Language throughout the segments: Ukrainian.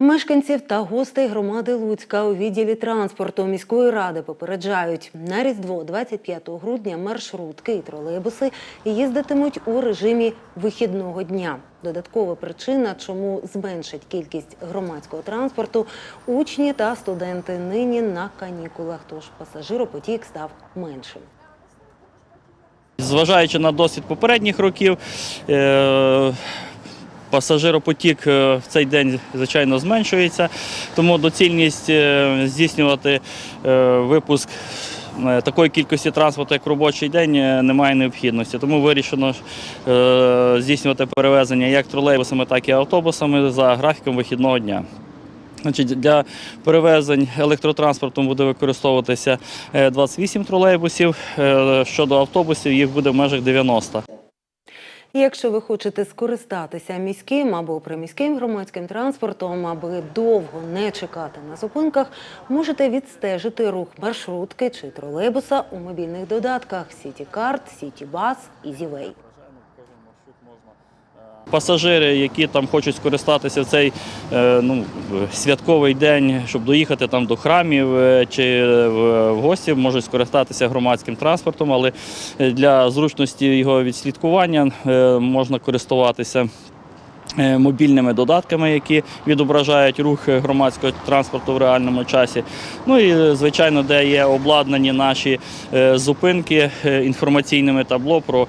Мешканців та гостей громади Луцька у відділі транспорту міської ради попереджають на різдво 25 грудня маршрутки і тролейбуси їздитимуть у режимі вихідного дня. Додаткова причина, чому зменшить кількість громадського транспорту, учні та студенти нині на канікулах. Тож пасажиропотік став меншим. Зважаючи на досвід попередніх років, е, пасажиропотік е, в цей день, звичайно, зменшується, тому доцільність е, здійснювати е, випуск такої кількості транспорту, як в робочий день, немає необхідності. Тому вирішено здійснювати перевезення як тролейбусами, так і автобусами за графіком вихідного дня. Для перевезень електротранспортом буде використовуватися е, 28 тролейбусів. Щодо автобусів, їх буде в межах 90. Якщо ви хочете скористатися міським або приміським громадським транспортом, аби довго не чекати на зупинках, можете відстежити рух маршрутки чи тролейбуса у мобільних додатках CityCard, CityBus, EasyWay. Пасажири, які там хочуть скористатися цей е, ну, святковий день, щоб доїхати там до храмів е, чи в гості, можуть скористатися громадським транспортом, але е, для зручності його відслідкування е, можна користуватися. Е, Мобільними додатками, які відображають рух громадського транспорту в реальному часі. Ну і звичайно, де є обладнані наші е, зупинки е, інформаційними табло про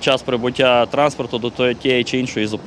час прибуття транспорту до тієї чи іншої зупинки.